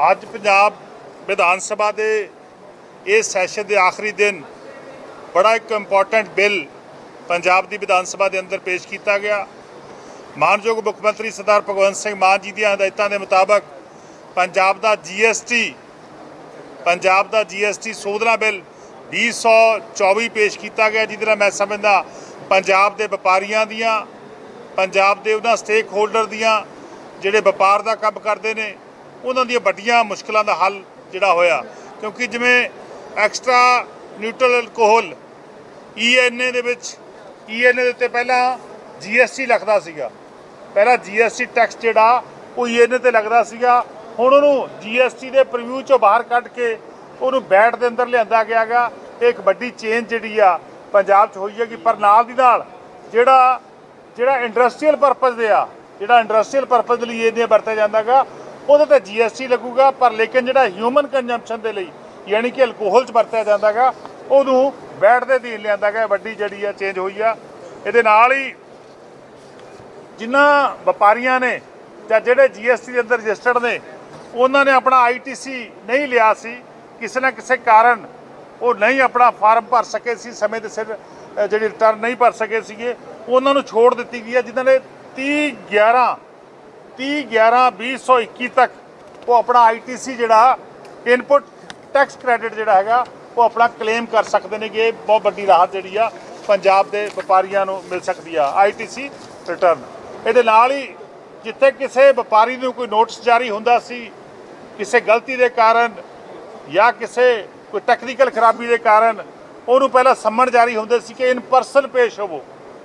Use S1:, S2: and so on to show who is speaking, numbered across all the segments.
S1: ਅੱਜ ਪੰਜਾਬ ਵਿਧਾਨ ਸਭਾ ਦੇ ਇਸ ਸੈਸ਼ਨ ਦੇ ਆਖਰੀ ਦਿਨ ਬੜਾ ਇੱਕ ਇੰਪੋਰਟੈਂਟ ਬਿੱਲ ਪੰਜਾਬ ਦੀ ਵਿਧਾਨ ਸਭਾ ਦੇ ਅੰਦਰ ਪੇਸ਼ ਕੀਤਾ ਗਿਆ। ਮਾਨਯੋਗ ਮੁੱਖ ਮੰਤਰੀ ਸਰਦਾਰ ਭਗਵੰਤ ਸਿੰਘ ਮਾਨ ਜੀ ਦੀਆਂ ਹਦਾਇਤਾਂ ਦੇ ਮੁਤਾਬਕ ਪੰਜਾਬ ਦਾ ਜੀਐਸਟੀ ਪੰਜਾਬ ਦਾ ਜੀਐਸਟੀ ਸੋਧਣਾ ਬਿੱਲ 2024 ਪੇਸ਼ ਕੀਤਾ ਗਿਆ, ਜਿਹਦੇ ਨਾਲ ਮੈਂ ਸਮਝਦਾ ਪੰਜਾਬ ਦੇ ਵਪਾਰੀਆਂ ਦੀਆਂ, ਪੰਜਾਬ ਦੇ ਉਹਨਾਂ ਸਟੇਕ ਹੋਲਡਰ ਦੀਆਂ ਜਿਹੜੇ ਵਪਾਰ ਦਾ ਕੰਮ ਕਰਦੇ ਨੇ ਉਹਨਾਂ ਦੀਆਂ ਵੱਡੀਆਂ ਮੁਸ਼ਕਲਾਂ ਦਾ ਹੱਲ ਜਿਹੜਾ ਹੋਇਆ। ਕਿਉਂਕਿ ਜਿਵੇਂ ਐਕਸਟਰਾ ਨਿਊਟਰਲ ਅਲਕੋਹਲ ਈਐਨਏ ਦੇ ਵਿੱਚ ਈਐਨਏ ਦੇ ਉੱਤੇ ਪਹਿਲਾਂ ਜੀਐਸਟੀ ਲੱਗਦਾ ਸੀਗਾ। ਪਹਿਲਾਂ ਜੀਐਸਟੀ ਟੈਕਸ ਜਿਹੜਾ, ਉਹ ਈਐਨਏ ਤੇ ਲੱਗਦਾ ਸੀਗਾ। ਹੁਣ ਉਹਨੂੰ ਜੀਐਸਟੀ ਦੇ ਪ੍ਰੀਵਿਊ ਚੋਂ ਬਾਹਰ ਕੱਢ ਕੇ ਉਹਨੂੰ ਬੈਟ ਦੇ ਅੰਦਰ ਲਿਆਂਦਾ ਗਿਆਗਾ ਇਹ ਇੱਕ ਵੱਡੀ ਚੇਂਜ ਜਿਹੜੀ ਆ ਪੰਜਾਬ 'ਚ ਹੋਈ ਹੈਗੀ, ਪਰ ਨਾਲ ਦੀ ਨਾਲ ਜਿਹੜਾ ਜਿਹੜਾ ਇੰਡਸਟਰੀਅਲ ਪਰਪਸ ਦੇ ਆ, ਜਿਹੜਾ ਇੰਡਸਟਰੀਅਲ ਪਰਪਸ ਲਈ ਇਹ ਵਰਤਿਆ ਜਾਂਦਾਗਾ ਉਹਦੇ ਤੇ ਜੀਐਸਟੀ ਲੱਗੂਗਾ, ਪਰ ਲੇਕਿਨ ਜਿਹੜਾ ਹਿਊਮਨ ਕੰਜ਼ੰਪਸ਼ਨ ਦੇ ਲਈ, ਯਾਨੀ ਕਿ ਅਲਕੋਹਲ 'ਚ ਵਰਤਿਆ ਜਾਂਦਾਗਾ, ਉਹਨੂੰ ਬੈਟ ਦੇ ਅਧੀਨ ਲਿਆਂਦਾ ਗਿਆ ਵੱਡੀ ਜਿਹੜੀ ਆ ਚੇਂਜ ਹੋਈ ਆ। ਇਹਦੇ ਨਾਲ ਹੀ ਜਿਨ੍ਹਾਂ ਵਪਾਰੀਆਂ ਨੇ ਜਾਂ ਜਿਹੜੇ ਜੀਐਸਟੀ ਦੇ ਅੰਦਰ ਰਜਿਸਟਰਡ ਨੇ, ਉਹਨਾਂ ਨੇ ਆਪਣਾ ਆਈਟੀਸੀ ਨਹੀਂ ਲਿਆ ਸੀ। ਕਿਸੇ ਨਾ ਕਿਸੇ ਕਾਰਨ ਉਹ ਨਹੀਂ ਆਪਣਾ ਫਾਰਮ ਭਰ ਸਕੇ ਸੀ, ਸਮੇਂ ਦੇ ਸਿਰ ਜਿਹੜੀ ਰਿਟਰਨ ਨਹੀਂ ਭਰ ਸਕੇ ਸੀਗੇ। ਉਹਨਾਂ ਨੂੰ ਛੋੜ ਦਿੱਤੀ ਗਈ ਹੈ ਜਿਨ੍ਹਾਂ ਨੇ 30 11 30 11 2021 ਤੱਕ ਉਹ ਆਪਣਾ ਆਈਟੀਸੀ ਜਿਹੜਾ ਇਨਪੁਟ ਟੈਕਸ ਕ੍ਰੈਡਿਟ ਜਿਹੜਾ ਹੈਗਾ, ਉਹ ਆਪਣਾ ਕਲੇਮ ਕਰ ਸਕਦੇ ਨੇ ਕਿ ਇਹ ਬਹੁਤ ਵੱਡੀ ਰਾਹਤ ਜਿਹੜੀ ਆ ਪੰਜਾਬ ਦੇ ਵਪਾਰੀਆਂ ਨੂੰ ਮਿਲ ਸਕਦੀ ਆ ਆਈਟੀਸੀ ਰਿਟਰਨ ਇਹਦੇ ਨਾਲ ਹੀ ਜਿੱਥੇ ਕਿਸੇ ਵਪਾਰੀ ਨੂੰ ਕੋਈ ਨੋਟਿਸ ਜਾਰੀ ਹੁੰਦਾ ਸੀ, ਕਿਸੇ ਗਲਤੀ ਦੇ ਕਾਰਨ ਜਾਂ ਕਿਸੇ ਕੋਈ ਟੈਕਨੀਕਲ ਖਰਾਬੀ ਦੇ ਕਾਰਨ, ਉਹਨੂੰ ਪਹਿਲਾਂ ਸੰਮਣ ਜਾਰੀ ਹੁੰਦੇ ਸੀ ਕਿ ਇਨ ਪਰਸਨ ਪੇਸ਼ ਹੋਵੋ।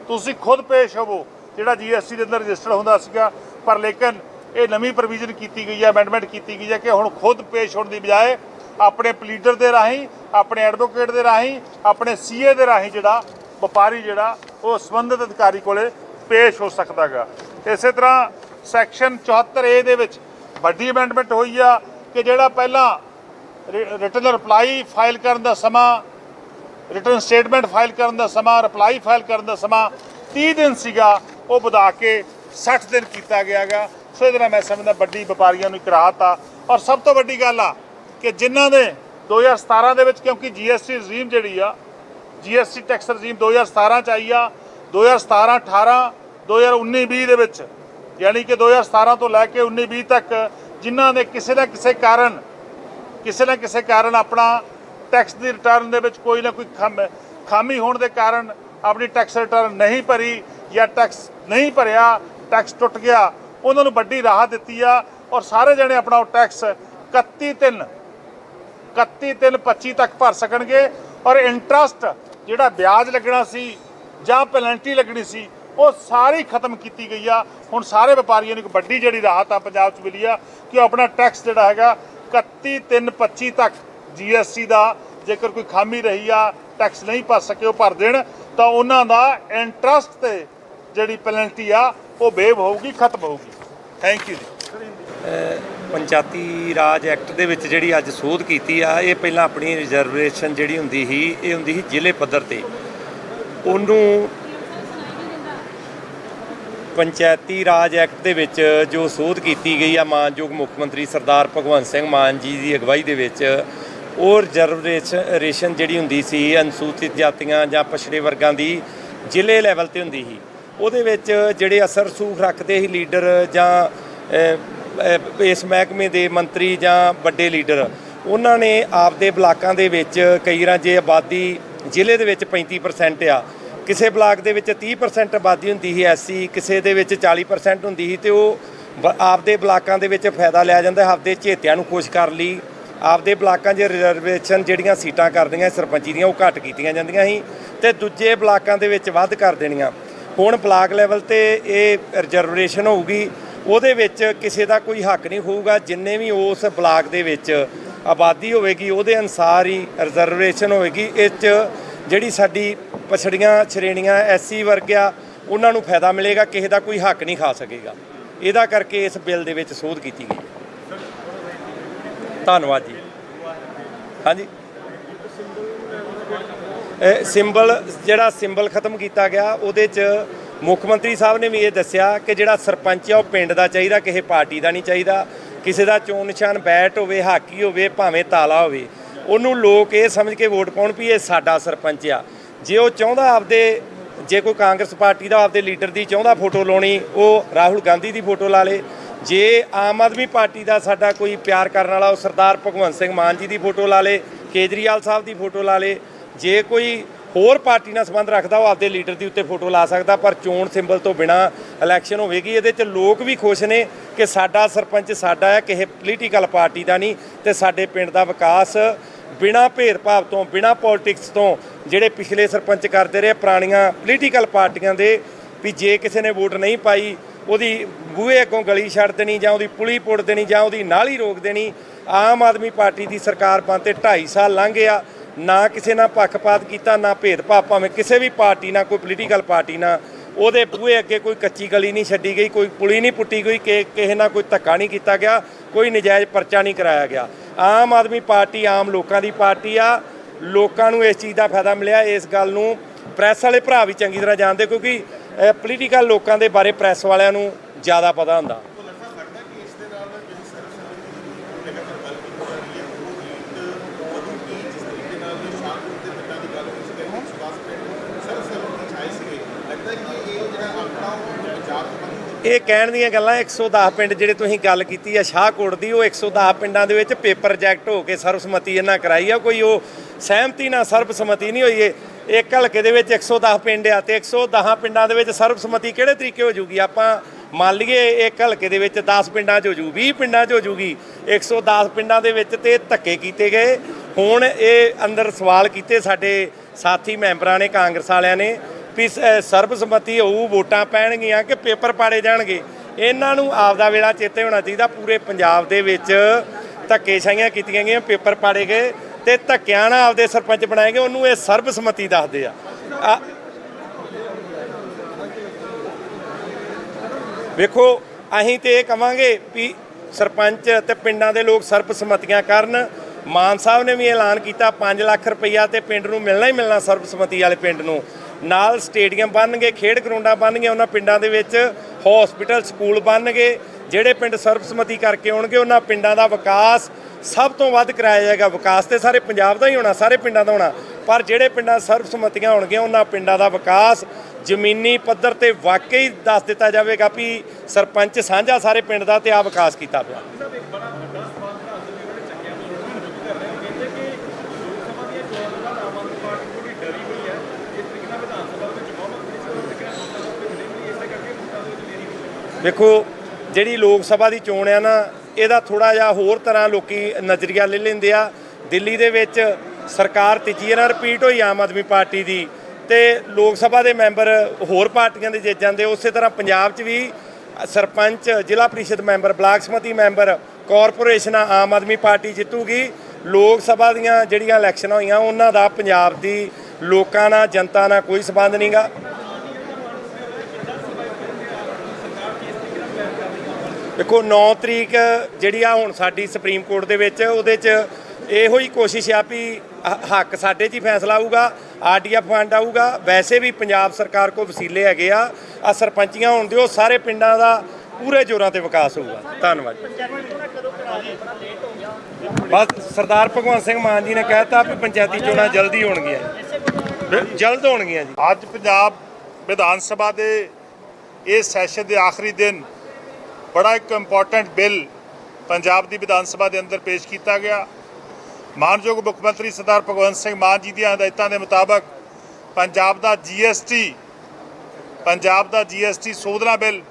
S1: ਤੁਸੀਂ ਖੁਦ ਪੇਸ਼ ਹੋਵੋ, ਜਿਹੜਾ ਜੀਐਸਟੀ ਦੇ ਅੰਦਰ ਰਜਿਸਟਰ ਹੁੰਦਾ ਸੀਗਾ ਪਰ ਲੇਕਿਨ ਇਹ ਨਵੀਂ ਪ੍ਰੋਵੀਜ਼ਨ ਕੀਤੀ ਗਈ ਹੈ ਅਮੈਂਡਮੈਂਟ ਕੀਤੀ ਗਈ ਹੈ ਕਿ ਹੁਣ ਖੁਦ ਪੇਸ਼ ਹੋਣ ਦੀ ਬਜਾਏ ਆਪਣੇ ਪਲੀਡਰ ਦੇ ਰਾਹੀਂ, ਆਪਣੇ ਐਡਵੋਕੇਟ ਦੇ ਰਾਹੀਂ, ਆਪਣੇ ਸੀਏ ਦੇ ਰਾਹੀਂ ਜਿਹੜਾ ਵਪਾਰੀ ਜਿਹੜਾ, ਉਹ ਸੰਬੰਧਿਤ ਅਧਿਕਾਰੀ ਕੋਲੇ ਪੇਸ਼ ਹੋ ਸਕਦਾਗਾ ਇਸੇ ਤਰ੍ਹਾਂ ਸੈਕਸ਼ਨ 74 ਏ ਦੇ ਵਿੱਚ ਵੱਡੀ ਅਮੈਂਡਮੈਂਟ ਹੋਈ ਆ ਕਿ ਜਿਹੜਾ ਪਹਿਲਾਂ ਰਿਟਰਨ ਰਿਪਲਾਈ ਫਾਈਲ ਕਰਨ ਦਾ ਸਮਾਂ ਰਿਟਰਨ ਸਟੇਟਮੈਂਟ ਫਾਈਲ ਕਰਨ ਦਾ ਸਮਾਂ ਰਿਪਲਾਈ ਫਾਈਲ ਕਰਨ ਦਾ ਸਮਾਂ 30 ਦਿਨ ਸੀਗਾ, ਉਹ ਵਧਾ ਕੇ 60 ਦਿਨ ਕੀਤਾ ਗਿਆਗਾ। ਸੋ ਇਹਦੇ ਨਾਲ ਮੈਂ ਸਮਝਦਾ ਵੱਡੀ ਵਪਾਰੀਆਂ ਨੂੰ ਇੱਕ ਰਾਹਤ ਆ ਔਰ ਸਭ ਤੋਂ ਵੱਡੀ ਗੱਲ ਆ ਕਿ ਜਿਨ੍ਹਾਂ ਦੇ 2017 ਦੇ ਵਿੱਚ, ਕਿਉਂਕਿ ਜੀਐਸਟੀ ਰਜੀਮ ਜਿਹੜੀ ਆ ਜੀਐਸਟੀ ਟੈਕਸ ਰਜੀਮ 2017 ਚ ਆਈ ਆ 2017 18 2019 20 ਦੇ ਵਿੱਚ, ਯਾਨੀ ਕਿ 2017 ਤੋਂ ਲੈ ਕੇ 19 20 ਤੱਕ, ਜਿਨ੍ਹਾਂ ਨੇ ਕਿਸੇ ਨਾ ਕਿਸੇ ਕਾਰਨ, ਕਿਸੇ ਨਾ ਕਿਸੇ ਕਾਰਨ ਆਪਣਾ ਟੈਕਸ ਦੀ ਰਿਟਰਨ ਦੇ ਵਿੱਚ ਕੋਈ ਨਾ ਕੋਈ ਖਾਮ- ਖਾਮੀ ਹੋਣ ਦੇ ਕਾਰਨ ਆਪਣੀ ਟੈਕਸ ਰਿਟਰਨ ਨਹੀਂ ਭਰੀ ਜਾਂ ਟੈਕਸ ਨਹੀਂ ਭਰਿਆ ਟੈਕਸ ਟੁੱਟ ਗਿਆ, ਉਹਨਾਂ ਨੂੰ ਵੱਡੀ ਰਾਹਤ ਦਿੱਤੀ ਆ ਔਰ ਸਾਰੇ ਜਣੇ ਆਪਣਾ ਉਹ ਟੈਕਸ 31 ਤਿੰਨ 31 ਤਿੰਨ 25 ਤੱਕ ਭਰ ਸਕਣਗੇ ਔਰ ਇੰਟਰਸਟ ਜਿਹੜਾ ਵਿਆਜ ਲੱਗਣਾ ਸੀ ਜਾਂ ਪੈਨਲਟੀ ਲੱਗਣੀ ਸੀ, ਉਹ ਸਾਰੀ ਖਤਮ ਕੀਤੀ ਗਈ ਆ। ਹੁਣ ਸਾਰੇ ਵਪਾਰੀਆਂ ਨੂੰ ਇੱਕ ਵੱਡੀ ਜਿਹੜੀ ਰਾਹਤ ਆ ਪੰਜਾਬ 'ਚ ਮਿਲੀ ਆ ਕਿ ਉਹ ਆਪਣਾ ਟੈਕਸ ਜਿਹੜਾ ਹੈਗਾ 31 ਤਿੰਨ 25 ਤੱਕ ਜੀਐਸਟੀ ਦਾ, ਜੇਕਰ ਕੋਈ ਖਾਮੀ ਰਹੀ ਆ ਟੈਕਸ ਨਹੀਂ ਭਰ ਸਕੇ ਉਹ ਭਰ ਦੇਣ, ਤਾਂ ਉਹਨਾਂ ਦਾ ਇੰਟਰਸਟ ਤੇ ਜਿਹੜੀ ਪੈਨਲਟੀ ਆ ਉਹ ਵੇਵ ਹੋਊਗੀ, ਖਤਮ ਹੋਊਗੀ। ਥੈਂਕ ਯੂ ਜੀ।
S2: ਪੰਚਾਇਤੀ ਰਾਜ ਐਕਟ ਦੇ ਵਿੱਚ ਜਿਹੜੀ ਅੱਜ ਸੋਧ ਕੀਤੀ ਆ, ਇਹ ਪਹਿਲਾਂ ਆਪਣੀ ਰਿਜ਼ਰਵੇਸ਼ਨ ਜਿਹੜੀ ਹੁੰਦੀ ਸੀ, ਇਹ ਹੁੰਦੀ ਸੀ ਜ਼ਿਲ੍ਹੇ ਪੱਧਰ ਤੇ। ਉਹਨੂੰ ਪੰਚਾਇਤੀ ਰਾਜ ਐਕਟ ਦੇ ਵਿੱਚ ਜੋ ਸੋਧ ਕੀਤੀ ਗਈ ਆ ਮਾਨਯੋਗ ਮੁੱਖ ਮੰਤਰੀ ਸਰਦਾਰ ਭਗਵੰਤ ਸਿੰਘ ਮਾਨ ਜੀ ਦੀ ਅਗਵਾਈ ਦੇ ਵਿੱਚ, ਉਹ ਰਿਜ਼ਰਵੇਸ਼ਨ ਜਿਹੜੀ ਹੁੰਦੀ ਸੀ, ਅਨੁਸੂਚਿਤ ਜਾਤੀਆਂ ਜਾਂ ਪਛੜੇ ਵਰਗਾਂ ਦੀ ਜ਼ਿਲ੍ਹੇ ਲੈਵਲ ਤੇ ਹੁੰਦੀ ਸੀ। ਉਹਦੇ ਵਿੱਚ ਜਿਹੜੇ ਅਸਰ ਸੂਖ ਰੱਖਦੇ ਸੀ ਲੀਡਰ ਜਾਂ ਇਸ ਮਹਿਕਮੇ ਦੇ ਮੰਤਰੀ ਜਾਂ ਵੱਡੇ ਲੀਡਰ, ਉਹਨਾਂ ਨੇ ਆਪਦੇ ਬਲਾਕਾਂ ਦੇ ਵਿੱਚ ਕਈ ਵਾਰ ਜੇ ਆਬਾਦੀ ਜ਼ਿਲ੍ਹੇ ਦੇ ਵਿੱਚ 35% ਆ, ਕਿਸੇ ਬਲਾਕ ਦੇ ਵਿੱਚ 30% ਆਬਾਦੀ ਹੁੰਦੀ ਸੀ ਐਸਸੀ, ਕਿਸੇ ਦੇ ਵਿੱਚ 40% ਹੁੰਦੀ ਸੀ ਤੇ ਉਹ ਬ- ਆਪਦੇ ਬਲਾਕਾਂ ਦੇ ਵਿੱਚ ਫਾਇਦਾ ਲਿਆ ਜਾਂਦਾ ਆਪਦੇ ਝੇਤਿਆਂ ਨੂੰ ਖੁਸ਼ ਕਰ ਲਈ। ਆਪਦੇ ਬਲਾਕਾਂ 'ਚ ਰਿਜ਼ਰਵੇਸ਼ਨ ਜਿਹੜੀਆਂ ਸੀਟਾਂ ਕਰਦੀਆਂ ਸਰਪੰਚੀ ਦੀਆਂ, ਉਹ ਘੱਟ ਕੀਤੀਆਂ ਜਾਂਦੀਆਂ ਸੀ ਤੇ ਦੂਜੇ ਬਲਾਕਾਂ ਦੇ ਵਿੱਚ ਵੱਧ ਕਰ ਦੇਣੀਆਂ। ਹੁਣ ਬਲਾਕ ਲੈਵਲ ਤੇ ਇਹ ਰਿਜ਼ਰਵੇਸ਼ਨ ਹੋਊਗੀ, ਉਹਦੇ ਵਿੱਚ ਕਿਸੇ ਦਾ ਕੋਈ ਹੱਕ ਨਹੀਂ ਹੋਊਗਾ, ਜਿੰਨੇ ਵੀ ਉਸ ਬਲਾਕ ਦੇ ਵਿੱਚ ਆਬਾਦੀ ਹੋਵੇਗੀ, ਉਹਦੇ ਅਨਸਾਰ ਹੀ ਰਿਜ਼ਰਵੇਸ਼ਨ ਹੋਵੇਗੀ। ਇਸ 'ਚ ਜਿਹੜੀ ਸਾਡੀ ਪਛੜੀਆਂ ਸ਼੍ਰੇਣੀਆਂ ਐਸਸੀ ਆ, ਉਹਨਾਂ ਨੂੰ ਫਾਇਦਾ ਮਿਲੇਗਾ, ਕਿਸੇ ਦਾ ਕੋਈ ਹੱਕ ਨਹੀਂ ਖਾ ਸਕੇਗਾ। ਇਹਦਾ ਕਰਕੇ ਇਸ ਬਿੱਲ ਦੇ ਵਿੱਚ ਸੋਧ ਕੀਤੀ ਗਈ। ਧੰਨਵਾਦ ਜੀ। ਹਾਂਜੀ। ਸਿੰਬਲ, ਜਿਹੜਾ ਸਿੰਬਲ ਖਤਮ ਕੀਤਾ ਗਿਆ, ਉਹਦੇ 'ਚ ਮੁੱਖ ਮੰਤਰੀ ਸਾਹਿਬ ਨੇ ਵੀ ਇਹ ਦੱਸਿਆ ਕਿ ਜਿਹੜਾ ਸਰਪੰਚ ਆ, ਉਹ ਪਿੰਡ ਦਾ ਚਾਹੀਦਾ, ਕਿਸੇ ਪਾਰਟੀ ਦਾ ਨਹੀਂ ਚਾਹੀਦਾ। ਕਿਸੇ ਦਾ ਚੋਣ ਨਿਸ਼ਾਨ ਬੈਟ ਹੋਵੇ, ਹਾਕੀ ਹੋਵੇ, ਭਾਵੇਂ ਤਾਲਾ ਹੋਵੇ, ਉਹਨੂੰ ਲੋਕ ਇਹ ਸਮਝ ਕੇ ਵੋਟ ਪਾਉਣ ਵੀ ਇਹ ਸਾਡਾ ਸਰਪੰਚ ਆ। ਜੇ ਉਹ ਚਾਹੁੰਦਾ ਆਪਦੇ, ਜੇ ਕੋਈ ਕਾਂਗਰਸ ਪਾਰਟੀ ਦਾ ਆਪਦੇ ਲੀਡਰ ਦੀ ਚਾਹੁੰਦਾ ਫੋਟੋ ਲਾਉਣੀ, ਉਹ ਰਾਹੁਲ ਗਾਂਧੀ ਦੀ ਫੋਟੋ ਲਾ ਲੇ। ਜੇ ਆਮ ਆਦਮੀ ਪਾਰਟੀ ਦਾ ਸਾਡਾ ਕੋਈ ਪਿਆਰ ਕਰਨ ਵਾਲਾ ਉਹ ਸਰਦਾਰ ਭਗਵੰਤ ਸਿੰਘ ਮਾਨ ਜੀ ਦੀ ਫੋਟੋ ਲਾ ਲੇ, ਕੇਜਰੀਵਾਲ ਸਾਹਿਬ ਦੀ ਫੋਟੋ ਲਾ ਲੇ ਜੇ ਕੋਈ ਹੋਰ ਪਾਰਟੀ ਨਾਲ ਸੰਬੰਧ ਰੱਖਦਾ, ਉਹ ਆਪਦੇ ਲੀਡਰ ਦੀ ਉੱਤੇ ਫੋਟੋ ਲਾ ਸਕਦਾ, ਪਰ ਚੋਣ ਸਿੰਬਲ ਤੋਂ ਬਿਨਾ ਇਲੈਕਸ਼ਨ ਹੋਵੇਗੀ। ਇਹਦੇ 'ਚ ਲੋਕ ਵੀ ਖੁਸ਼ ਨੇ ਕਿ ਸਾਡਾ ਸਰਪੰਚ ਸਾਡਾ ਹੈ, ਕਿਸੇ ਪੋਲੀਟੀਕਲ ਪਾਰਟੀ ਦਾ ਨਹੀਂ, ਤੇ ਸਾਡੇ ਪਿੰਡ ਦਾ ਵਿਕਾਸ ਬਿਨਾ ਭੇਦਭਾਵ ਤੋਂ, ਬਿਨਾ ਪੋਲਿਟਿਕਸ ਤੋਂ ਜਿਹੜੇ ਪਿਛਲੇ ਸਰਪੰਚ ਕਰਦੇ ਰਹੇ, ਪੁਰਾਣੀਆਂ ਪੋਲੀਟੀਕਲ ਪਾਰਟੀਆਂ ਦੇ ਵੀ ਜੇ ਕਿਸੇ ਨੇ ਵੋਟ ਨਹੀਂ ਪਾਈ, ਉਹਦੀ ਬੂਹੇ ਅੱਗੋਂ ਗਲੀ ਛੱਡ ਦੇਣੀ ਜਾਂ ਉਹਦੀ ਪੁਲੀ ਪੁੱਟ ਦੇਣੀ ਜਾਂ ਉਹਦੀ ਨਾਲੀ ਰੋਕ ਦੇਣੀ, ਆਮ ਆਦਮੀ ਪਾਰਟੀ ਦੀ ਸਰਕਾਰ ਬਣ ਤੇ 2.5 ਸਾਲ ਲੰਘ ਗਿਆ। ਨਾ ਕਿਸੇ ਨਾਲ ਪੱਖਪਾਤ ਕੀਤਾ, ਨਾ ਭੇਦਭਾਵ, ਭਾਵੇਂ ਕਿਸੇ ਵੀ ਪਾਰਟੀ ਨਾਲ, ਕੋਈ ਪੋਲੀਟੀਕਲ ਪਾਰਟੀ ਨਾਲ, ਉਹਦੇ ਬੂਹੇ ਅੱਗੇ ਕੋਈ ਕੱਚੀ ਗਲੀ ਨਹੀਂ ਛੱਡੀ ਗਈ, ਕੋਈ ਪੁਲੀ ਨਹੀਂ ਪੁੱਟੀ ਗਈ, ਕਿ ਕਿਸੇ ਨਾਲ ਕੋਈ ਧੱਕਾ ਨਹੀਂ ਕੀਤਾ ਗਿਆ, ਕੋਈ ਨਜਾਇਜ਼ ਪਰਚਾ ਨਹੀਂ ਕਰਾਇਆ ਗਿਆ। ਆਮ ਆਦਮੀ ਪਾਰਟੀ, ਆਮ ਲੋਕਾਂ ਦੀ ਪਾਰਟੀ ਆ। ਲੋਕਾਂ ਨੂੰ ਇਸ ਚੀਜ਼ ਦਾ ਫਾਇਦਾ ਮਿਲਿਆ, ਇਸ ਗੱਲ ਨੂੰ ਪ੍ਰੈਸ ਵਾਲੇ ਭਰਾ ਵੀ ਚੰਗੀ ਤਰ੍ਹਾਂ ਜਾਣਦੇ, ਕਿਉਂਕਿ ਪੋਲੀਟੀਕਲ ਲੋਕਾਂ ਦੇ ਬਾਰੇ ਪ੍ਰੈਸ ਵਾਲਿਆਂ ਨੂੰ ਜ਼ਿਆਦਾ ਪਤਾ ਹੁੰਦਾ। ਇਹ ਕਹਿਣ ਦੀਆਂ ਗੱਲਾਂ 110 ਪਿੰਡ ਜਿਹੜੇ ਤੁਸੀਂ ਗੱਲ ਕੀਤੀ ਆ ਸ਼ਾਹਕੋਟ ਦੀ, ਉਹ 110 ਪਿੰਡਾਂ ਦੇ ਵਿੱਚ ਪੇਪਰ ਰਿਜੈਕਟ ਹੋ ਕੇ ਸਰਬਸੰਮਤੀ ਇਹਨਾਂ ਕਰਾਈ ਆ। ਕੋਈ ਉਹ ਸਹਿਮਤੀ ਨਾਲ ਸਰਬਸੰਮਤੀ ਨਹੀਂ ਹੋਈ। ਏ ਇੱਕ ਹਲਕੇ ਦੇ ਵਿੱਚ 110 ਪਿੰਡ ਆ ਤੇ 110 ਪਿੰਡਾਂ ਦੇ ਵਿੱਚ ਸਰਬਸੰਮਤੀ ਕਿਹੜੇ ਤਰੀਕੇ ਹੋ ਜੂਗੀ? ਆਪਾਂ ਮੰਨ ਲਈਏ ਇੱਕ ਹਲਕੇ ਦੇ ਵਿੱਚ 10 ਪਿੰਡਾਂ 'ਚ ਹੋ ਜੂ 20 ਪਿੰਡਾਂ 'ਚ ਹੋ ਜੂਗੀ। 110 ਪਿੰਡਾਂ ਦੇ ਵਿੱਚ ਤੇ ਧੱਕੇ ਕੀਤੇ ਗਏ। ਹੁਣ ਇਹ ਅੰਦਰ ਸਵਾਲ ਕੀਤੇ ਸਾਡੇ ਸਾਥੀ ਮੈਂਬਰਾਂ ਨੇ, ਕਾਂਗਰਸ ਵਾਲਿਆਂ ਨੇ। ਵੀ ਸ- ਸਰਬਸੰਮਤੀ ਹੋਊ, ਵੋਟਾਂ ਪੈਣਗੀਆਂ ਕਿ ਪੇਪਰ ਪਾੜੇ ਜਾਣਗੇ। ਇਹਨਾਂ ਨੂੰ ਆਪਦਾ ਵੇਲਾ ਚੇਤੇ ਹੋਣਾ ਚਾਹੀਦਾ। ਪੂਰੇ ਪੰਜਾਬ ਦੇ ਵਿੱਚ ਧੱਕੇਸ਼ਾਹੀਆਂ ਕੀਤੀਆਂ ਗਈਆਂ, ਪੇਪਰ ਪਾੜੇ ਗਏ ਤੇ ਧੱਕਿਆਂ ਨਾਲ ਆਪਦੇ ਸਰਪੰਚ ਬਣਾਏ ਗਏ। ਉਹਨੂੰ ਇਹ ਸਰਬਸੰਮਤੀ ਦੱਸਦੇ ਆ। ਆ ਵੇਖੋ, ਅਸੀਂ ਤੇ ਇਹ ਕਵਾਂਗੇ ਵੀ ਸਰਪੰਚ ਤੇ ਪਿੰਡਾਂ ਦੇ ਲੋਕ ਸਰਬਸੰਮਤੀਆਂ ਕਰਨ। ਮਾਨ ਸਾਹਿਬ ਨੇ ਵੀ ਐਲਾਨ ਕੀਤਾ 5 ਲੱਖ ਰੁਪਈਆ ਤੇ ਪਿੰਡ ਨੂੰ ਮਿਲਣਾ ਹੀ ਮਿਲਣਾ ਸਰਬਸੰਮਤੀ ਵਾਲੇ ਪਿੰਡ ਨੂੰ। ਨਾਲ ਸਟੇਡੀਅਮ ਬਣਨਗੇ, ਖੇਡ ਗਰਾਊਂਡਾਂ ਬਣਨਗੀਆਂ, ਉਹਨਾਂ ਪਿੰਡਾਂ ਦੇ ਵਿੱਚ ਹਸਪੀਟਲ ਸਕੂਲ ਬਣਨਗੇ। ਜਿਹੜੇ ਪਿੰਡ ਸਰਬਸੰਮਤੀ ਕਰਕੇ ਆਉਣਗੇ, ਉਹਨਾਂ ਪਿੰਡਾਂ ਦਾ ਵਿਕਾਸ ਸਭ ਤੋਂ ਵੱਧ ਕਰਾਇਆ ਜਾਏਗਾ। ਵਿਕਾਸ ਤੇ ਸਾਰੇ ਪੰਜਾਬ ਦਾ ਹੀ ਹੋਣਾ, ਸਾਰੇ ਪਿੰਡਾਂ ਦਾ ਹੋਣਾ। ਪਰ ਜਿਹੜੇ ਪਿੰਡਾਂ ਸਰਬਸੰਮਤੀਆਂ ਹੋਣਗੀਆਂ, ਉਹਨਾਂ ਪਿੰਡਾਂ ਦਾ ਵਿਕਾਸ ਜ਼ਮੀਨੀ ਪੱਧਰ ਤੇ ਵਾਕਈ ਦੱਸ ਦਿੱਤਾ ਜਾਵੇਗਾ ਵੀ ਸਰਪੰਚ ਸਾਂਝਾ ਸਾਰੇ ਪਿੰਡ ਦਾ ਤੇ ਆ ਵਿਕਾਸ ਕੀਤਾ ਪਿਆ। ਵੇਖੋ, ਜਿਹੜੀ ਲੋਕ ਸਭਾ ਦੀ ਚੋਣ ਆ ਨਾ, ਇਹਦਾ ਥੋੜਾ ਜਿਹਾ ਹੋਰ ਤਰ੍ਹਾਂ ਲੋਕੀ ਨਜ਼ਰੀਆ ਲੈ ਲੈਂਦੇ ਆ। ਦਿੱਲੀ ਦੇ ਵਿੱਚ ਸਰਕਾਰ ਤੀਜੀ ਵਾਰ ਰਿਪੀਟ ਹੋਈ ਆਮ ਆਦਮੀ ਪਾਰਟੀ ਦੀ। ਤੇ ਲੋਕ ਸਭਾ ਦੇ ਮੈਂਬਰ ਹੋਰ ਪਾਰਟੀਆਂ ਦੇ ਜਿੱਤ ਜਾਂਦੇ ਉਸੇ ਤਰ੍ਹਾਂ ਪੰਜਾਬ 'ਚ ਵੀ ਸਰਪੰਚ, ਜ਼ਿਲ੍ਹਾ ਪ੍ਰੀਸ਼ਦ ਮੈਂਬਰ, ਬਲਾਕ ਸਮਿਤੀ ਮੈਂਬਰ, ਕਾਰਪੋਰੇਸ਼ਨਾਂ ਆਮ ਆਦਮੀ ਪਾਰਟੀ ਜਿੱਤੂਗੀ। ਲੋਕ ਸਭਾ ਦੀਆਂ ਜਿਹੜੀਆਂ ਇਲੈਕਸ਼ਨਾਂ ਹੋਈਆਂ, ਉਹਨਾਂ ਦਾ ਪੰਜਾਬ ਦੀ ਲੋਕਾਂ ਨਾਲ, ਜਨਤਾ ਨਾਲ ਕੋਈ ਸਬੰਧ ਨਹੀਂਗਾ ਦੇਖੋ 9 ਤਰੀਕ ਜਿਹੜੀ ਆ ਹੁਣ ਸਾਡੀ ਸੁਪਰੀਮ ਕੋਰਟ ਦੇ ਵਿੱਚ, ਉਹਦੇ 'ਚ ਇਹੋ ਹੀ ਕੋਸ਼ਿਸ਼ ਆ ਵੀ ਹ- ਹੱਕ ਸਾਡੇ 'ਚ ਹੀ ਫੈਸਲਾ ਆਊਗਾ, ਆਰਡੀਐਫ ਫੰਡ ਆਊਗਾ। ਵੈਸੇ ਵੀ ਪੰਜਾਬ ਸਰਕਾਰ ਕੋਲ ਵਸੀਲੇ ਹੈਗੇ ਆ ਆ ਸਰਪੰਚੀਆਂ ਹੋਣ ਦਿਓ, ਸਾਰੇ ਪਿੰਡਾਂ ਦਾ ਪੂਰੇ ਜ਼ੋਰਾਂ ਤੇ ਵਿਕਾਸ ਹੋਊਗਾ। ਧੰਨਵਾਦ ਬਸ ਸਰਦਾਰ ਭਗਵੰਤ ਸਿੰਘ ਮਾਨ ਜੀ ਨੇ ਕਹਿਤਾ ਵੀ ਪੰਚਾਇਤੀ ਚੋਣਾਂ ਜਲਦੀ ਹੋਣਗੀਆਂ ਜਲਦ ਹੋਣਗੀਆਂ ਜੀ।
S1: ਅੱਜ ਪੰਜਾਬ ਵਿਧਾਨ ਸਭਾ ਦੇ ਇਸ ਸੈਸ਼ਨ ਦੇ ਆਖਰੀ ਦਿਨ ਬੜਾ ਇੱਕ ਇੰਪੋਰਟੈਂਟ ਬਿੱਲ ਪੰਜਾਬ ਦੀ ਵਿਧਾਨ ਸਭਾ ਦੇ ਅੰਦਰ ਪੇਸ਼ ਕੀਤਾ ਗਿਆ। ਮਾਨਯੋਗ ਮੁੱਖ ਮੰਤਰੀ ਸਰਦਾਰ ਭਗਵੰਤ ਸਿੰਘ ਮਾਨ ਜੀ ਦੀਆਂ ਹਦਾਇਤਾਂ ਦੇ ਮੁਤਾਬਕ ਪੰਜਾਬ ਦਾ ਜੀਐਸਟੀ ਪੰਜਾਬ ਦਾ ਜੀਐਸਟੀ ਸੋਧਣਾ ਬਿੱਲ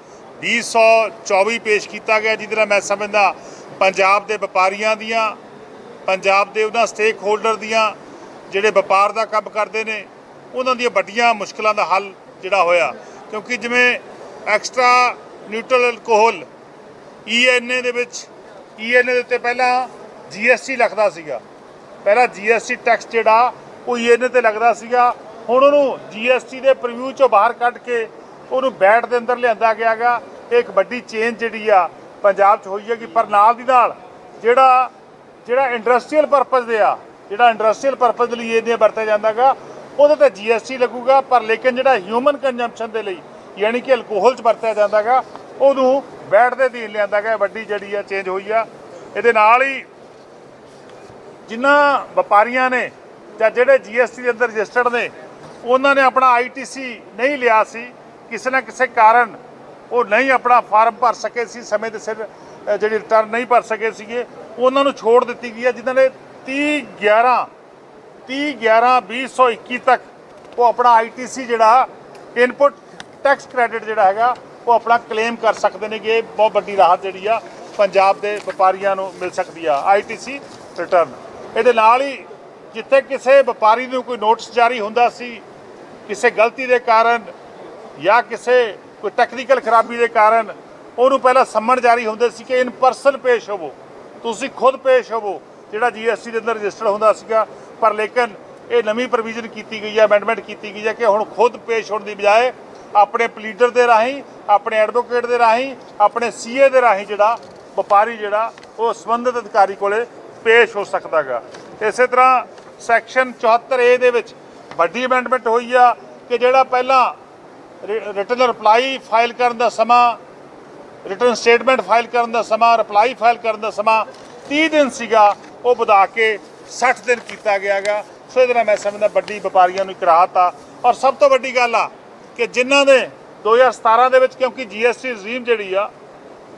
S1: 2024 ਪੇਸ਼ ਕੀਤਾ ਗਿਆ, ਜਿਹਦੇ ਨਾਲ ਮੈਂ ਸਮਝਦਾ ਪੰਜਾਬ ਦੇ ਵਪਾਰੀਆਂ ਦੀਆਂ, ਪੰਜਾਬ ਦੇ ਉਹਨਾਂ ਸਟੇਕ ਹੋਲਡਰ ਦੀਆਂ ਜਿਹੜੇ ਵਪਾਰ ਦਾ ਕੰਮ ਕਰਦੇ ਨੇ, ਉਹਨਾਂ ਦੀਆਂ ਵੱਡੀਆਂ ਮੁਸ਼ਕਲਾਂ ਦਾ ਹੱਲ ਜਿਹੜਾ ਹੋਇਆ। ਕਿਉਂਕਿ ਜਿਵੇਂ ਐਕਸਟਰਾ ਨਿਊਟਰਲ ਅਲਕੋਹਲ ਈਐਨਏ ਦੇ ਵਿੱਚ ਈਐਨਏ ਦੇ ਉੱਤੇ ਪਹਿਲਾਂ ਜੀਐਸਟੀ ਲੱਗਦਾ ਸੀਗਾ। ਪਹਿਲਾਂ ਜੀਐਸਟੀ ਟੈਕਸ ਜਿਹੜਾ, ਉਹ ਈਐਨਏ ਤੇ ਲੱਗਦਾ ਸੀਗਾ। ਹੁਣ ਉਹਨੂੰ ਜੀਐਸਟੀ ਦੇ ਪ੍ਰੀਵਿਊ ਚੋਂ ਬਾਹਰ ਕੱਢ ਕੇ ਉਹਨੂੰ ਬੈਟ ਦੇ ਅੰਦਰ ਲਿਆਂਦਾ ਗਿਆਗਾ ਇਹ ਇੱਕ ਵੱਡੀ ਚੇਂਜ ਜਿਹੜੀ ਆ, ਪੰਜਾਬ 'ਚ ਹੋਈ ਹੈਗੀ। ਪਰ ਨਾਲ ਦੀ ਨਾਲ ਜਿਹੜਾ ਜਿਹੜਾ ਇੰਡਸਟਰੀਅਲ ਪਰਪਸ ਦੇ ਆ, ਜਿਹੜਾ ਇੰਡਸਟਰੀਅਲ ਪਰਪਸ ਲਈ ਇਹਨੇ ਵਰਤਿਆ ਜਾਂਦਾਗਾ ਉਹਦੇ ਤੇ ਜੀਐਸਟੀ ਲੱਗੂਗਾ। ਪਰ ਲੇਕਿਨ ਜਿਹੜਾ ਹਿਊਮਨ ਕੰਜ਼ੰਪਸ਼ਨ ਦੇ ਲਈ, ਯਾਨੀ ਕਿ ਅਲਕੋਹਲ 'ਚ ਵਰਤਿਆ ਜਾਂਦਾਗਾ ਉਹਨੂੰ ਬੈਠ ਦੇ ਅਧੀਨ ਲਿਆਂਦਾ ਗਿਆ, ਵੱਡੀ ਜਿਹੜੀ ਆ ਚੇਂਜ ਹੋਈ ਆ। ਇਹਦੇ ਨਾਲ ਹੀ ਜਿਨ੍ਹਾਂ ਵਪਾਰੀਆਂ ਨੇ ਜਾਂ ਜਿਹੜੇ ਜੀਐਸਟੀ ਦੇ ਅੰਦਰ ਰਜਿਸਟਰਡ ਨੇ, ਉਹਨਾਂ ਨੇ ਆਪਣਾ ਆਈਟੀਸੀ ਨਹੀਂ ਲਿਆ ਸੀ। ਕਿਸੇ ਨਾ ਕਿਸੇ ਕਾਰਨ ਉਹ ਨਹੀਂ ਆਪਣਾ ਫਾਰਮ ਭਰ ਸਕੇ ਸੀ, ਸਮੇਂ ਦੇ ਸਿਰ ਜਿਹੜੀ ਰਿਟਰਨ ਨਹੀਂ ਭਰ ਸਕੇ ਸੀਗੇ। ਉਹਨਾਂ ਨੂੰ ਛੋੜ ਦਿੱਤੀ ਗਈ ਹੈ ਜਿਨ੍ਹਾਂ ਨੇ 30 11 30 11 2021 ਤੱਕ ਉਹ ਆਪਣਾ ਆਈਟੀਸੀ ਜਿਹੜਾ ਇਨਪੁਟ ਟੈਕਸ ਕ੍ਰੈਡਿਟ ਜਿਹੜਾ ਹੈਗਾ ਉਹ ਆਪਣਾ ਕਲੇਮ ਕਰ ਸਕਦੇ ਨੇ ਕਿ ਇਹ ਬਹੁਤ ਵੱਡੀ ਰਾਹਤ ਜਿਹੜੀ ਆ ਪੰਜਾਬ ਦੇ ਵਪਾਰੀਆਂ ਨੂੰ ਮਿਲ ਸਕਦੀ ਆ। ਆਈਟੀਸੀ ਰਿਟਰਨ ਇਹਦੇ ਨਾਲ ਹੀ ਜਿੱਥੇ ਕਿਸੇ ਵਪਾਰੀ ਨੂੰ ਕੋਈ ਨੋਟਿਸ ਜਾਰੀ ਹੁੰਦਾ ਸੀ, ਕਿਸੇ ਗਲਤੀ ਦੇ ਕਾਰਨ ਜਾਂ ਕਿਸੇ ਕੋਈ ਟੈਕਨੀਕਲ ਖਰਾਬੀ ਦੇ ਕਾਰਨ, ਉਹਨੂੰ ਪਹਿਲਾਂ ਸੰਮਣ ਜਾਰੀ ਹੁੰਦੇ ਸੀ ਕਿ ਇਨ ਪਰਸਨ ਪੇਸ਼ ਹੋਵੋ। ਤੁਸੀਂ ਖੁਦ ਪੇਸ਼ ਹੋਵੋ, ਜਿਹੜਾ ਜੀਐਸਟੀ ਦੇ ਅੰਦਰ ਰਜਿਸਟਰ ਹੁੰਦਾ ਸੀਗਾ। ਪਰ ਲੇਕਿਨ ਇਹ ਨਵੀਂ ਪ੍ਰੋਵੀਜ਼ਨ ਕੀਤੀ ਗਈ ਹੈ ਅਮੈਂਡਮੈਂਟ ਕੀਤੀ ਗਈ ਹੈ ਕਿ ਹੁਣ ਖੁਦ ਪੇਸ਼ ਹੋਣ ਦੀ ਬਜਾਏ ਆਪਣੇ ਪਲੀਡਰ ਦੇ ਰਾਹੀਂ, ਆਪਣੇ ਐਡਵੋਕੇਟ ਦੇ ਰਾਹੀਂ, ਆਪਣੇ ਸੀਏ ਦੇ ਰਾਹੀਂ ਜਿਹੜਾ ਵਪਾਰੀ ਜਿਹੜਾ, ਉਹ ਸੰਬੰਧਿਤ ਅਧਿਕਾਰੀ ਕੋਲੇ ਪੇਸ਼ ਹੋ ਸਕਦਾਗਾ। ਇਸੇ ਤਰ੍ਹਾਂ ਸੈਕਸ਼ਨ 74 ਏ ਦੇ ਵਿੱਚ ਵੱਡੀ ਅਮੈਂਡਮੈਂਟ ਹੋਈ ਆ ਕਿ ਜਿਹੜਾ ਪਹਿਲਾਂ ਰਿਟਰਨ ਰਿਪਲਾਈ ਫਾਈਲ ਕਰਨ ਦਾ ਸਮਾਂ ਰਿਟਰਨ ਸਟੇਟਮੈਂਟ ਫਾਈਲ ਕਰਨ ਦਾ ਸਮਾਂ ਰਿਪਲਾਈ ਫਾਈਲ ਕਰਨ ਦਾ ਸਮਾਂ 30 ਦਿਨ ਸੀਗਾ, ਉਹ ਵਧਾ ਕੇ 60 ਦਿਨ ਕੀਤਾ ਗਿਆਗਾ। ਸੋ ਇਹਦੇ ਨਾਲ ਮੈਂ ਸਮਝਦਾ ਵੱਡੀ ਵਪਾਰੀਆਂ ਨੂੰ ਇੱਕ ਰਾਹਤ ਆ ਔਰ ਸਭ ਤੋਂ ਵੱਡੀ ਗੱਲ ਆ ਕਿ ਜਿਨ੍ਹਾਂ ਦੇ 2017 ਦੇ ਵਿੱਚ, ਕਿਉਂਕਿ ਜੀਐਸਟੀ ਰਜੀਮ ਜਿਹੜੀ ਆ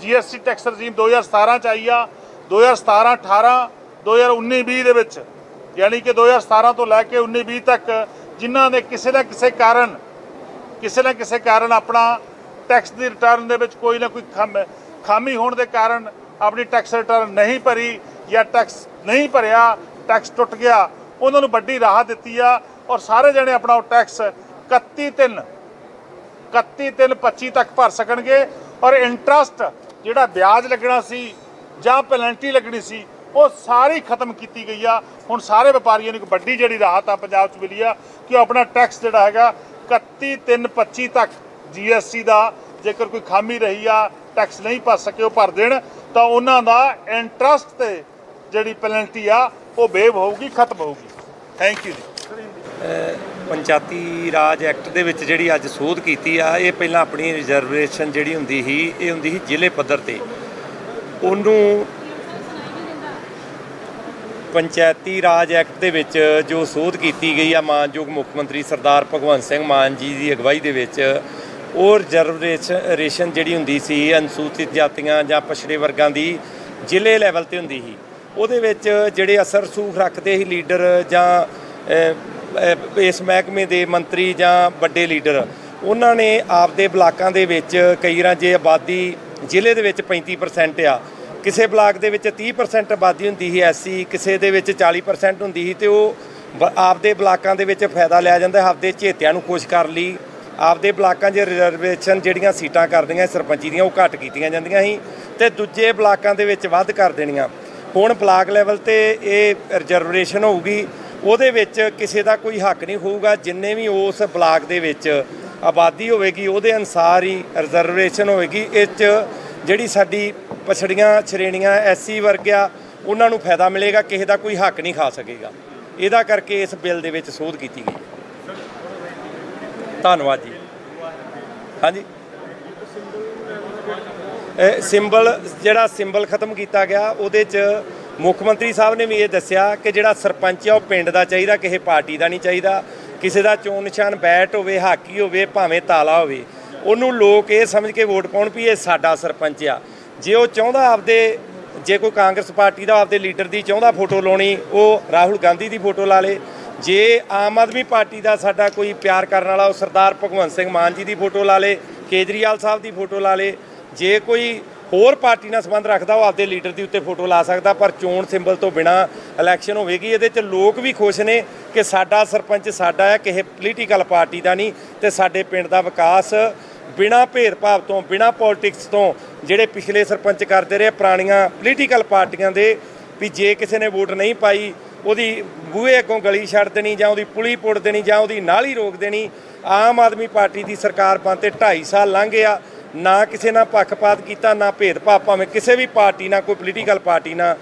S1: ਜੀਐਸਟੀ ਟੈਕਸ ਰਜੀਮ 2017 ਚ ਆਈ ਆ 2017 18 2019 20 ਦੇ ਵਿੱਚ, ਯਾਨੀ ਕਿ 2017 ਤੋਂ ਲੈ ਕੇ 19 20 ਤੱਕ, ਜਿਨ੍ਹਾਂ ਨੇ ਕਿਸੇ ਨਾ ਕਿਸੇ ਕਾਰਨ, ਕਿਸੇ ਨਾ ਕਿਸੇ ਕਾਰਨ ਆਪਣਾ ਟੈਕਸ ਦੀ ਰਿਟਰਨ ਦੇ ਵਿੱਚ ਕੋਈ ਨਾ ਕੋਈ ਖਾਮੀ ਹੋਣ ਦੇ ਕਾਰਨ ਆਪਣੀ ਟੈਕਸ ਰਿਟਰਨ ਨਹੀਂ ਭਰੀ ਜਾਂ ਟੈਕਸ ਨਹੀਂ ਭਰਿਆ ਟੈਕਸ ਟੁੱਟ ਗਿਆ, ਉਹਨਾਂ ਨੂੰ ਵੱਡੀ ਰਾਹਤ ਦਿੱਤੀ ਆ ਔਰ ਸਾਰੇ ਜਣੇ ਆਪਣਾ ਉਹ ਟੈਕਸ 31 3 31325 ਤੱਕ ਭਰ ਸਕਣਗੇ ਔਰ ਇੰਟਰਸਟ ਜਿਹੜਾ ਵਿਆਜ ਲੱਗਣਾ ਸੀ ਜਾਂ ਪੈਨਲਟੀ ਲੱਗਣੀ ਸੀ ਉਹ ਸਾਰੀ ਖਤਮ ਕੀਤੀ ਗਈ ਆ। ਹੁਣ ਸਾਰੇ ਵਪਾਰੀਆਂ ਨੂੰ ਇੱਕ ਵੱਡੀ ਜਿਹੜੀ ਰਾਹਤ ਆ ਪੰਜਾਬ 'ਚ ਮਿਲੀ ਆ ਕਿ ਉਹ ਆਪਣਾ ਟੈਕਸ ਜਿਹੜਾ ਹੈਗਾ 31325 ਤੱਕ ਜੀਐਸਟੀ ਦਾ ਜੇਕਰ ਕੋਈ ਖਾਮੀ ਰਹੀ ਆ ਟੈਕਸ ਨਹੀਂ ਭਰ ਸਕੇ ਉਹ ਭਰ ਦੇਣ ਤਾਂ ਉਹਨਾਂ ਦਾ ਇੰਟਰਸਟ ਤੇ ਜਿਹੜੀ ਪੈਨਲਟੀ ਆ ਉਹ ਬੇਵ ਹੋਊਗੀ ਖਤਮ ਹੋਊਗੀ। ਥੈਂਕ ਯੂ ਜੀ।
S2: ਪੰਚਾਇਤੀ ਰਾਜ ਐਕਟ ਦੇ ਵਿੱਚ ਜਿਹੜੀ ਅੱਜ ਸੋਧ ਕੀਤੀ ਆ, ਇਹ ਪਹਿਲਾਂ ਆਪਣੀ ਰਿਜ਼ਰਵੇਸ਼ਨ ਜਿਹੜੀ ਹੁੰਦੀ ਸੀ, ਇਹ ਹੁੰਦੀ ਸੀ ਜ਼ਿਲ੍ਹੇ ਪੱਧਰ ਤੇ। ਉਹਨੂੰ ਪੰਚਾਇਤੀ ਰਾਜ ਐਕਟ ਦੇ ਵਿੱਚ ਜੋ ਸੋਧ ਕੀਤੀ ਗਈ ਆ ਮਾਨਯੋਗ ਮੁੱਖ ਮੰਤਰੀ ਸਰਦਾਰ ਭਗਵੰਤ ਸਿੰਘ ਮਾਨ ਜੀ ਦੀ ਅਗਵਾਈ ਦੇ ਵਿੱਚ, ਉਹ ਰਿਜ਼ਰਵੇਸ਼ਨ ਜਿਹੜੀ ਹੁੰਦੀ ਸੀ, ਅਨੁਸੂਚਿਤ ਜਾਤੀਆਂ ਜਾਂ ਪਛੜੇ ਵਰਗਾਂ ਦੀ ਜ਼ਿਲ੍ਹੇ ਲੈਵਲ ਤੇ ਹੁੰਦੀ ਸੀ। ਉਹਦੇ ਵਿੱਚ ਜਿਹੜੇ ਅਸਰ ਸੂਖ ਰੱਖਦੇ ਸੀ ਲੀਡਰ ਜਾਂ ਇਸ ਮਹਿਕਮੇ ਦੇ ਮੰਤਰੀ ਜਾਂ ਵੱਡੇ ਲੀਡਰ, ਉਹਨਾਂ ਨੇ ਆਪਦੇ ਬਲਾਕਾਂ ਦੇ ਵਿੱਚ ਕਈ ਵਾਰ ਜੇ ਆਬਾਦੀ ਜ਼ਿਲ੍ਹੇ ਦੇ ਵਿੱਚ 35% ਆ, ਕਿਸੇ ਬਲਾਕ ਦੇ ਵਿੱਚ 30% ਆਬਾਦੀ ਹੁੰਦੀ ਸੀ ਐਸਸੀ, ਕਿਸੇ ਦੇ ਵਿੱਚ 40% ਹੁੰਦੀ ਸੀ ਤੇ ਉਹ ਬ- ਆਪਦੇ ਬਲਾਕਾਂ ਦੇ ਵਿੱਚ ਫਾਇਦਾ ਲਿਆ ਜਾਂਦਾ, ਆਪਦੇ ਝੇਤਿਆਂ ਨੂੰ ਖੁਸ਼ ਕਰ ਲਈ। ਆਪਦੇ ਬਲਾਕਾਂ 'ਚ ਰਿਜ਼ਰਵੇਸ਼ਨ ਜਿਹੜੀਆਂ ਸੀਟਾਂ ਕਰਦੀਆਂ, ਸਰਪੰਚੀ ਦੀਆਂ, ਉਹ ਘੱਟ ਕੀਤੀਆਂ ਜਾਂਦੀਆਂ ਸੀ ਤੇ ਦੂਜੇ ਬਲਾਕਾਂ ਦੇ ਵਿੱਚ ਵੱਧ ਕਰ ਦੇਣੀਆਂ। ਹੁਣ ਬਲਾਕ ਲੈਵਲ ਤੇ ਇਹ ਰਿਜ਼ਰਵੇਸ਼ਨ ਹੋਊਗੀ। ਉਹਦੇ ਵਿੱਚ ਕਿਸੇ ਦਾ ਕੋਈ ਹੱਕ ਨਹੀਂ ਹੋਊਗਾ, ਜਿੰਨੇ ਵੀ ਉਸ ਬਲਾਕ ਦੇ ਵਿੱਚ ਆਬਾਦੀ ਹੋਵੇਗੀ, ਉਹਦੇ ਅਨਸਾਰ ਹੀ ਰਿਜ਼ਰਵੇਸ਼ਨ ਹੋਵੇਗੀ। ਇਹ 'ਚ ਜਿਹੜੀ ਸਾਡੀ ਪਛੜੀਆਂ ਸ਼੍ਰੇਣੀਆਂ ਐਸਸੀ ਆ, ਉਹਨਾਂ ਨੂੰ ਫਾਇਦਾ ਮਿਲੇਗਾ, ਕਿਸੇ ਦਾ ਕੋਈ ਹੱਕ ਨਹੀਂ ਖਾ ਸਕੇਗਾ। ਇਹਦਾ ਕਰਕੇ ਇਸ ਬਿੱਲ ਦੇ ਵਿੱਚ ਸੋਧ ਕੀਤੀ ਗਈ। ਧੰਨਵਾਦ ਜੀ। ਹਾਂਜੀ। ਸਿੰਬਲ ਜਿਹੜਾ ਸਿੰਬਲ ਖਤਮ ਕੀਤਾ ਗਿਆ, ਉਹਦੇ 'ਚ ਮੁੱਖ ਮੰਤਰੀ ਸਾਹਿਬ ਨੇ ਵੀ ਇਹ ਦੱਸਿਆ ਕਿ ਜਿਹੜਾ ਸਰਪੰਚ ਆ ਉਹ ਪਿੰਡ ਦਾ ਚਾਹੀਦਾ, ਕਿਸੇ ਪਾਰਟੀ ਦਾ ਨਹੀਂ ਚਾਹੀਦਾ। ਕਿਸੇ ਦਾ ਚੋਣ ਨਿਸ਼ਾਨ ਬੈਟ ਹੋਵੇ, ਹਾਕੀ ਹੋਵੇ, ਭਾਵੇਂ ਤਾਲਾ ਹੋਵੇ, ਉਹਨੂੰ ਲੋਕ ਇਹ ਸਮਝ ਕੇ ਵੋਟ ਪਾਉਣ ਵੀ ਇਹ ਸਾਡਾ ਸਰਪੰਚ ਆ। ਜੇ ਉਹ ਚਾਹੁੰਦਾ ਆਪਦੇ, ਜੇ ਕੋਈ ਕਾਂਗਰਸ ਪਾਰਟੀ ਦਾ ਆਪਦੇ ਲੀਡਰ ਦੀ ਚਾਹੁੰਦਾ ਫੋਟੋ ਲਾਉਣੀ, ਉਹ ਰਾਹੁਲ ਗਾਂਧੀ ਦੀ ਫੋਟੋ ਲਾ ਲੇ। ਜੇ ਆਮ ਆਦਮੀ ਪਾਰਟੀ ਦਾ ਸਾਡਾ ਕੋਈ ਪਿਆਰ ਕਰਨ ਵਾਲਾ ਉਹ ਸਰਦਾਰ ਭਗਵੰਤ ਸਿੰਘ ਮਾਨ ਜੀ ਦੀ ਫੋਟੋ ਲਾ ਲੇ, ਕੇਜਰੀਵਾਲ ਸਾਹਿਬ ਦੀ ਫੋਟੋ ਲਾ ਲੇ। ਜੇ ਕੋਈ ਹੋਰ ਪਾਰਟੀ ਨਾਲ ਸੰਬੰਧ ਰੱਖਦਾ, ਉਹ ਆਪਦੇ ਲੀਡਰ ਦੀ ਉੱਤੇ ਫੋਟੋ ਲਾ ਸਕਦਾ, ਪਰ ਚੋਣ ਸਿੰਬਲ ਤੋਂ ਬਿਨਾ ਇਲੈਕਸ਼ਨ ਹੋਵੇਗੀ। ਇਹਦੇ 'ਚ ਲੋਕ ਵੀ ਖੁਸ਼ ਨੇ ਕਿ ਸਾਡਾ ਸਰਪੰਚ ਸਾਡਾ ਹੈ, ਕਿਸੇ ਪੋਲੀਟੀਕਲ ਪਾਰਟੀ ਦਾ ਨਹੀਂ, ਤੇ ਸਾਡੇ ਪਿੰਡ ਦਾ ਵਿਕਾਸ ਬਿਨਾ ਭੇਦਭਾਵ ਤੋਂ, ਬਿਨਾ ਪੋਲਿਟਿਕਸ ਤੋਂ, ਜਿਹੜੇ ਪਿਛਲੇ ਸਰਪੰਚ ਕਰਦੇ ਰਹੇ, ਪੁਰਾਣੀਆਂ ਪੋਲੀਟੀਕਲ ਪਾਰਟੀਆਂ ਦੇ, ਵੀ ਜੇ ਕਿਸੇ ਨੇ ਵੋਟ ਨਹੀਂ ਪਾਈ, ਉਹਦੀ ਬੂਹੇ ਅੱਗੋਂ ਗਲੀ ਛੱਡ ਦੇਣੀ ਜਾਂ ਉਹਦੀ ਪੁਲੀ ਪੁੱਟ ਦੇਣੀ ਜਾਂ ਉਹਦੀ ਨਾਲੀ ਰੋਕ ਦੇਣੀ, ਆਮ ਆਦਮੀ ਪਾਰਟੀ ਦੀ ਸਰਕਾਰ ਬਣ ਤੇ 2.5 ਸਾਲ ਲੰਘ ਗਿਆ। ਨਾ ਕਿਸੇ ਨਾਲ ਪੱਖਪਾਤ ਕੀਤਾ, ਨਾ ਭੇਦਭਾਵ, ਭਾਵੇਂ ਕਿਸੇ ਵੀ ਪਾਰਟੀ ਨਾਲ, ਕੋਈ ਪੋਲੀਟੀਕਲ ਪਾਰਟੀ ਨਾਲ।